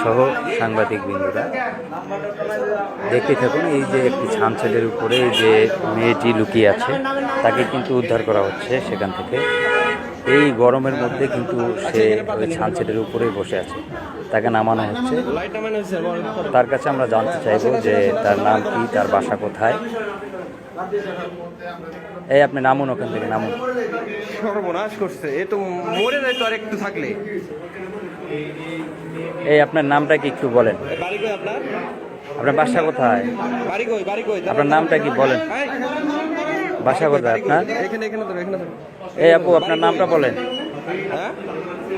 সহ সাংবাদিক বিন্দুরা দেখতে থাকুন, এই যে একটি ছানছেদের উপরে যে মেয়েটি লুকিয়ে আছে, তাকে কিন্তু উদ্ধার করা হচ্ছে সেখান থেকে। এই গরমের মধ্যে কিন্তু সে ওই ছানছেদের উপরেই বসে আছে। তাকে নামানো হচ্ছে। তার কাছে আমরা জানতে চাইব যে তার নাম কি তার বাসা কোথায়? এই আপনি নামুন ওখান থেকে নামুন। সর্বনাশ করছে এ তো মরে যায় তো আর একটু থাকলে। এই আপনার নামটা কি একটু বলেন। আপনার? বাসা কোথায়? আপনার নামটা কি বলেন। বাসা কোথায় আপনার? এই আপু আপনার নামটা বলেন। হ্যাঁ?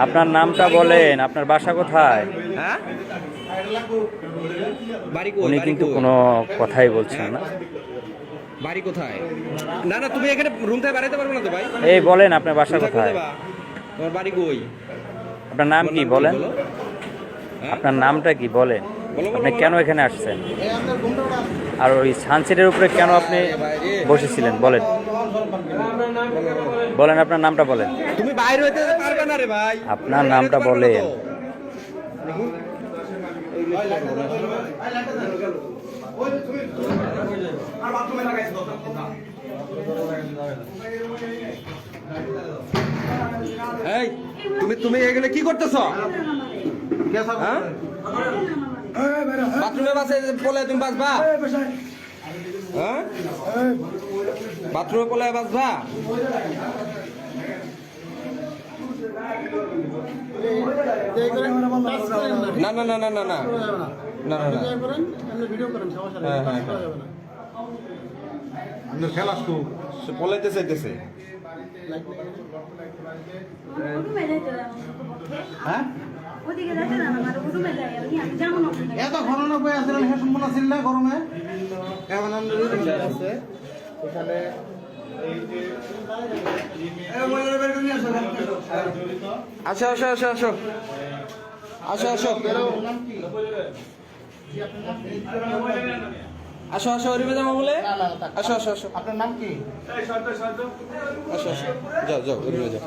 আপনার নামটা বলেন আপনার বাসা কোথায়? হ্যাঁ? উনি কিন্তু কোনো কথাই বলছেন না। বাড়ি কোথায়? না না তুমি এখানে রুম থেকে বাড়াইতে পারবে না তো ভাই। এই বলেন আপনার বাসা কোথায়? তোমার বাড়ি কই? আপনার নাম কি বলেন? হ্যাঁ? আপনার নামটা কি বলেন? বলো, বলো, আপনি কেন এখানে আসছেন? আর ওই সানসেটের উপরে কেন আপনি বসেছিলেন? বলেন। বলেন আপনার নামটা বলেন। তুমি বাইরে হইতে পারবে না রে ভাই। আপনার নামটা বলেন। এই তুমি তুমি এখানে কি করতেছ? হ্যাঁ? বাথরুমে বাসে পলে তুমি বাসবা হ্যাঁ? বাথরুমে পলে বাসবা না না না না না না। না না না। হ্যাঁ হ্যাঁ হ্যাঁ। পলাইতে চাইতেছে। হ্যাঁ? এত ঘটনা বই আসলে সে সম্পূর্ণ ছিল না গরমে এখন আছে? এখানে এই যে আসো আসো। আসো আসো আসো আসো। আসো আসো। অরিবে জামা বলে। আসো আসো আসো। আপনার নাম কি? আসো আসো। যাও যাও অরিবে যাও।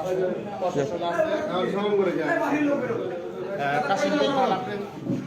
কাশিমপুর থানা আপনার থানার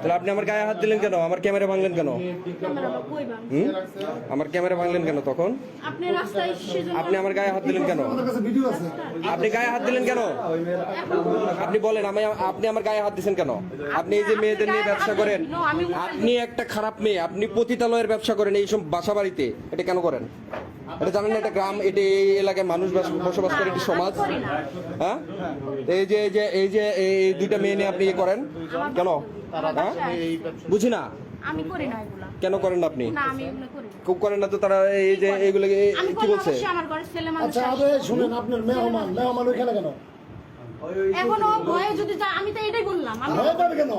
তাহলে আপনি আমার গায়ে হাত দিলেন কেন? আমার ক্যামেরা ভাঙলেন কেন? আমার হুম? আমার ক্যামেরা ভাঙলেন কেন তখন? আপনি রাস্তায় সেজন্য আপনি আমার গায়ে হাত দিলেন কেন? আমাদের কাছে ভিডিও আছে। আপনি গায়ে হাত দিলেন কেন? আপনি বলেন আমি আপনি আমার গায়ে হাত দিয়েছেন কেন? আপনি এই যে মেয়েদের নিয়ে ব্যবসা করেন আপনি একটা খারাপ মেয়ে আপনি পতিতালয়ের ব্যবসা করেন এইসব বাসা বাড়িতে এটা কেন করেন? এটা জানেন না এটা গ্রাম এটা এই এলাকায় মানুষ বাস- বসবাস করে একটি সমাজ। হ্যাঁ? এই যে এই যে এই যে এই দুইটা মেয়ে নিয়ে আপনি ইয়ে করেন কেন হ্যাঁ? বুঝি না? আমি করি না এগুলা। কেন করেন না আপনি? না আমি এগুলো করি খুব করেন না তো তারা এই যে এইগুলো এই- কি বলছে? আমার ঘরের ছেলে মানুষ আচ্ছা আবে শুনেন আপনার মেহমান মেহমান ওইখানে কেন? এখনও ভয়ে যদি আমি তো এটাই বললাম। আমি ভয় পাবে কেন?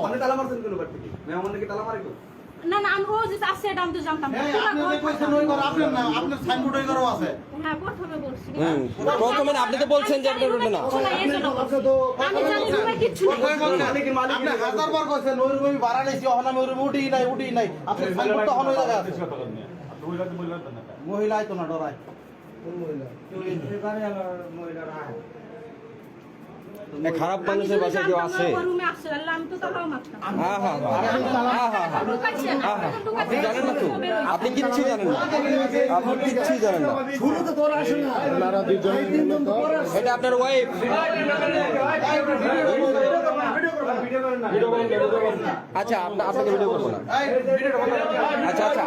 না না আমি ও যে আছে এটা আমি তো জানতাম না। আপনি কইছেন ওই ঘর আপনার না আপনার সাইনবোর্ড ওই ঘরও আছে। হ্যাঁ প্রথমে বলছি। প্রথমে আপনি তো বলছেন যে আপনার রুমে না এই জন্য বলছি। আপনি তো আমি জানি রুমে কিচ্ছু নেই। আপনি হাজার বার কইছেন ওই রুমে আমি ভাড়া নিয়েছি ওখানে আমি ওই রুমে উঠি নাই উঠি নাই। আপনার সাইনবোর্ড তখন ওই জায়গায় আছে। মহিলাই তো না ডরাই। এ খারাপ মানুষের বাসা কেউ আছে আপনি জানেন না তো আপনি কিচ্ছু জানেন না আপনি কিচ্ছু জানেন না এটা আপনার ওয়াইফ আচ্ছা আপনাকে ভিডিও করব না আচ্ছা আচ্ছা